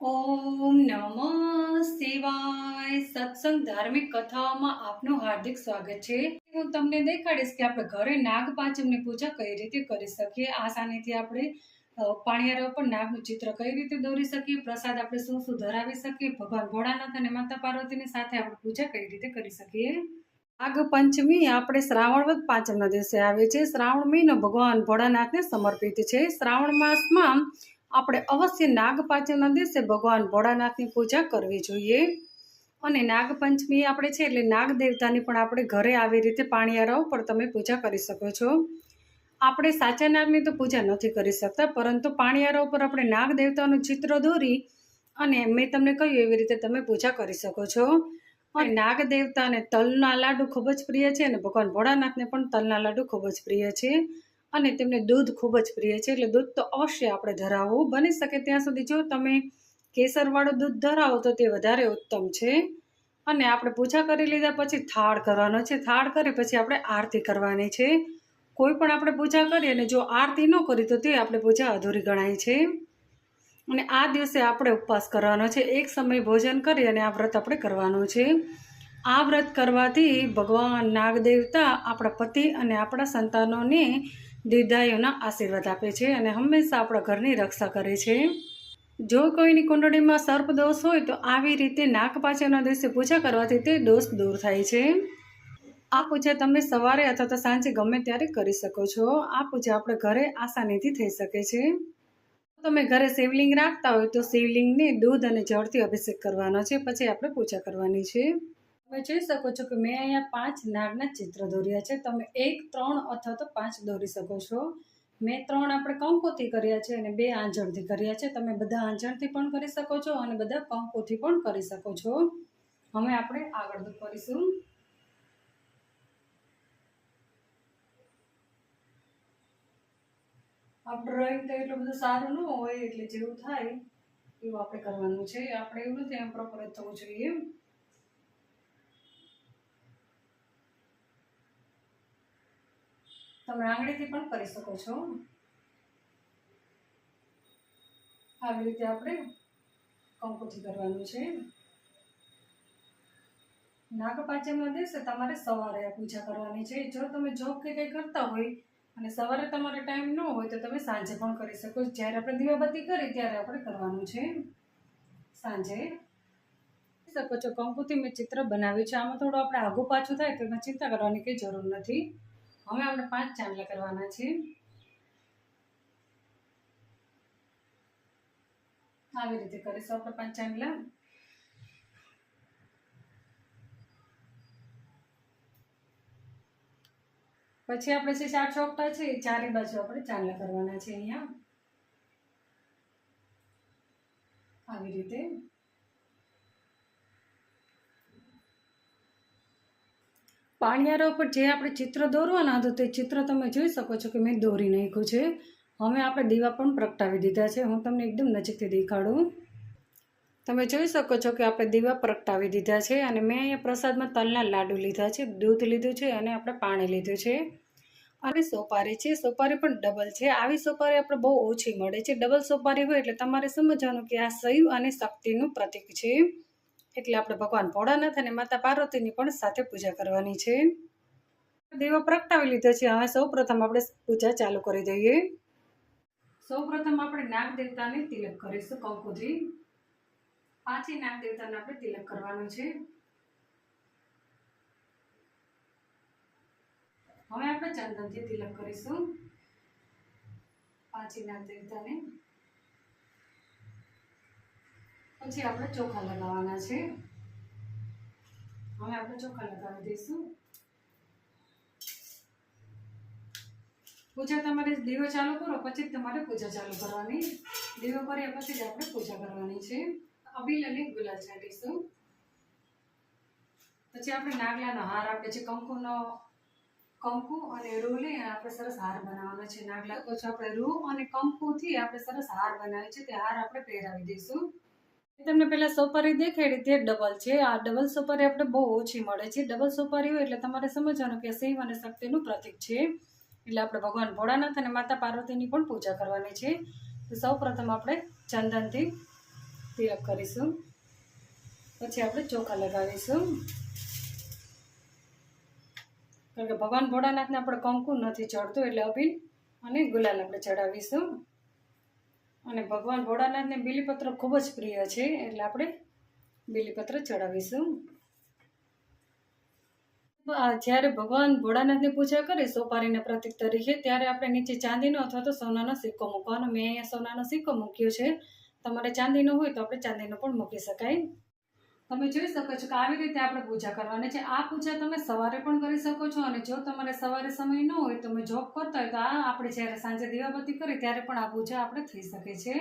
ઓમ નમઃ શિવાય. સત્સંગ ધાર્મિક કથાઓમાં આપનું હાર્દિક સ્વાગત છે. હું તમને દેખાડીશ કે આપણે ઘરે નાગ પાંચમની પૂજા કઈ રીતે કરી શકીએ? આસાનીથી આપણે પાણિયારા ઉપર નાગનું ચિત્ર કઈ રીતે દોરી શકીએ? પ્રસાદ આપણે શું શું ધરાવી શકીએ? ભગવાન ભોળાનાથ અને માતા પાર્વતીની સાથે આપણે પૂજા કઈ રીતે કરી શકીએ? નાગ પંચમી આપણે શ્રાવણ પાંચમના દિવસે આવે છે. શ્રાવણ મહિનો ભગવાન ભોળાનાથને સમર્પિત છે. શ્રાવણ માસમાં આપણે અવશ્ય નાગપાંચમના દિવસે ભગવાન ભોળાનાથની પૂજા કરવી જોઈએ. અને નાગપંચમી આપણે છે એટલે નાગ દેવતાની પણ આપણે ઘરે આવી રીતે પાણીયારા પર તમે પૂજા કરી શકો છો. આપણે સાચા નાગની તો પૂજા નથી કરી શકતા, પરંતુ પાણિયારાઓ ઉપર આપણે નાગ દેવતાનું ચિત્ર દોરી અને મેં તમને કહ્યું એવી રીતે તમે પૂજા કરી શકો છો. અને નાગ દેવતાને તલના લાડુ ખૂબ જ પ્રિય છે અને ભગવાન ભોળાનાથને પણ તલના લાડુ ખૂબ જ પ્રિય છે. અને તેમને દૂધ ખૂબ જ પ્રિય છે. એટલે દૂધ તો અવશ્ય આપણે ધરાવવું બની શકે ત્યાં સુધી જો તમે કેસરવાળું દૂધ ધરાવો તો તે વધારે ઉત્તમ છે. અને આપણે પૂજા કરી લીધા પછી થાળ કરવાનો છે. થાળ કરી પછી આપણે આરતી કરવાની છે. કોઈ પણ આપણે પૂજા કરીએ અને જો આરતી ન કરી તો તે આપણે પૂજા અધૂરી ગણાય છે. અને આ દિવસે આપણે ઉપવાસ કરવાનો છે. એક સમય ભોજન કરી અને આ વ્રત આપણે કરવાનું છે. આ વ્રત કરવાથી ભગવાન નાગદેવતા આપણા પતિ અને આપણા સંતાનોને દીર્ઘાયુના આશીર્વાદ આપે છે અને હંમેશા આપણા ઘરની રક્ષા કરે છે. જો કોઈની કુંડળીમાં સર્પ દોષ હોય તો આવી રીતે નાગપાંચમના દિવસે પૂજા કરવાથી તે દોષ દૂર થાય છે. આ પૂજા તમે સવારે અથવા તો સાંજે ગમે ત્યારે કરી શકો છો. આ પૂજા આપણે ઘરે આસાનીથી થઈ શકે છે. તમે ઘરે શિવલિંગ રાખતા હોય તો શિવલિંગને દૂધ અને જળથી અભિષેક કરવાનો છે. પછી આપણે પૂજા કરવાની છે. તમે જોઈ શકો છો કે મેં અહીંયા પાંચ નાગના ચિત્ર દોર્યા છે. તમે એક, ત્રણ અથવા તો પાંચ દોરી શકો છો. મેં ત્રણ આપણે કંકોથી કર્યા છે અને બે આંજણથી કર્યા છે. તમે બધા આંજણથી પણ કરી શકો છો અને બધા કંકોથી પણ કરી શકો છો. હવે આપણે આગળ કરીશું. આ ડ્રોઈંગ તો એટલું બધું સારું ન હોય એટલે જેવું થાય એવું આપણે કરવાનું છે. આપણે એવું નથી એમ પ્રોપર જ થવું જોઈએ. તમે આંગળીથી પણ કરી શકો છો. આવી રીતે આપણે કંકુથી કરવાનું છે. નાગપાંચમના દિવસે તમારે સવારે પૂજા કરવાની છે. જો તમે જોબ કે કંઈ કરતા હોય અને સવારે તમારે ટાઈમ ન હોય તો તમે સાંજે પણ કરી શકો જ્યારે આપણે દીવાબત્તી કરી ત્યારે આપણે કરવાનું છે. સાંજે શકો છો. કંકુથી મેં ચિત્ર બનાવ્યું છે. આમાં થોડું આપણે આગું પાછું થાય તો એમાં ચિંતા કરવાની કંઈ જરૂર નથી. હવે આપણે પાંચ ચાંદલા કરવાના છે. આવી રીતે કરીશું આપણે પાંચ ચાંદલા. પછી આપણે છે ચાર ચોકટા છે ચારે બાજુ આપણે ચાંદલા કરવાના છે અહીંયા. આવી રીતે. પાણીયારા ઉપર જે આપણે ચિત્ર દોરવાના હતું તે ચિત્ર તમે જોઈ શકો છો કે મેં દોરી નાખ્યું છે. હવે આપણે દીવા પણ પ્રગટાવી દીધા છે. હું તમને એકદમ નજીકથી દેખાડું. તમે જોઈ શકો છો કે આપણે દીવા પ્રગટાવી દીધા છે અને મેં અહીંયા પ્રસાદમાં તલના લાડુ લીધા છે, દૂધ લીધું છે અને આપણે પાણી લીધું છે. અને સોપારી છે. સોપારી પણ ડબલ છે. આવી સોપારી આપણે બહુ ઓછી મળે છે. ડબલ સોપારી હોય એટલે તમારે સમજવાનું કે આ શૈવ અને શક્તિનું પ્રતીક છે. એટલે આપણે ભગવાન ભોળાનાથ અને માતા પાર્વતીની પણ સાથે પૂજા કરવાની છે. દીવો પ્રગટાવી લીધો છે. હવે સૌ આપણે પૂજા ચાલુ કરી દઈએ. સૌ આપણે નાગ દેવતાને તિલક કરીશું, કંકુજી. પાંચે નાગ દેવતાને આપણે તિલક કરવાનું છે. હવે આપણે ચંદનથી તિલક કરીશું. પાંચે નાગ દેવતાને પછી આપણે ચોખા લગાવવાના છે. હવે આપણે ચોખા લગાવી દઈશું. પૂજા તમારે દીવો ચાલુ કરો, પછી તમારે પૂજા ચાલુ કરવાની. દીવો કર્યા પછી જ આપણે પૂજા કરવાની છે. અબીલ અને ગુલાલ છાંટીશું પછી આપણે નાગલાનો હાર આપણે છે, કંકુનો કંકુ અને રૂ લઈ આપણે સરસ હાર બનાવવાનો છે. નાગલા પછી આપણે રૂ અને કંકુથી આપણે સરસ હાર બનાવ્યો છે તે હાર આપણે પહેરાવી દઈશું. તમને પેલા સોપારી દેખાડી તે ડબલ છે. આ ડબલ સોપારી આપણે બહુ ઓછી મળે છે. ડબલ સોપારી હોય એટલે તમારે સમજવાનું કે શિવ અને શક્તિનું પ્રતીક છે. એટલે આપણે ભગવાન ભોળાનાથ અને માતા પાર્વતીની પણ પૂજા કરવાની છે. તો સૌ આપણે ચંદનથી તિલક કરીશું. પછી આપણે ચોખા લગાવીશું. કારણ કે ભગવાન ભોળાનાથને આપણે કંકુ નથી ચડતું એટલે અભિન અને ગુલાલ આપણે ચડાવીશું. અને ભગવાન ભોળાનાથને બીલીપત્ર ખૂબ જ પ્રિય છે, એટલે આપણે બીલીપત્ર ચડાવીશું. જ્યારે ભગવાન ભોળાનાથની પૂજા કરી સોપારીના પ્રતિક તરીકે, ત્યારે આપણે નીચે ચાંદીનો અથવા તો સોનાનો સિક્કો મૂકવાનો. મેં અહીંયા સોનાનો સિક્કો મૂક્યો છે. તમારે ચાંદીનો હોય તો આપણે ચાંદીનો પણ મૂકી શકાય. તમે જોઈ શકો છો કે આવી રીતે આપણે પૂજા કરવાની છે. આ પૂજા તમે સવારે પણ કરી શકો છો અને જો તમારે સવારે સમય ન હોય, તમે જોબ કરતા હોય તો આ આપણે જ્યારે સાંજે દીવાબત્તી કરી, ત્યારે પણ આ પૂજા આપણે થઈ શકે છે.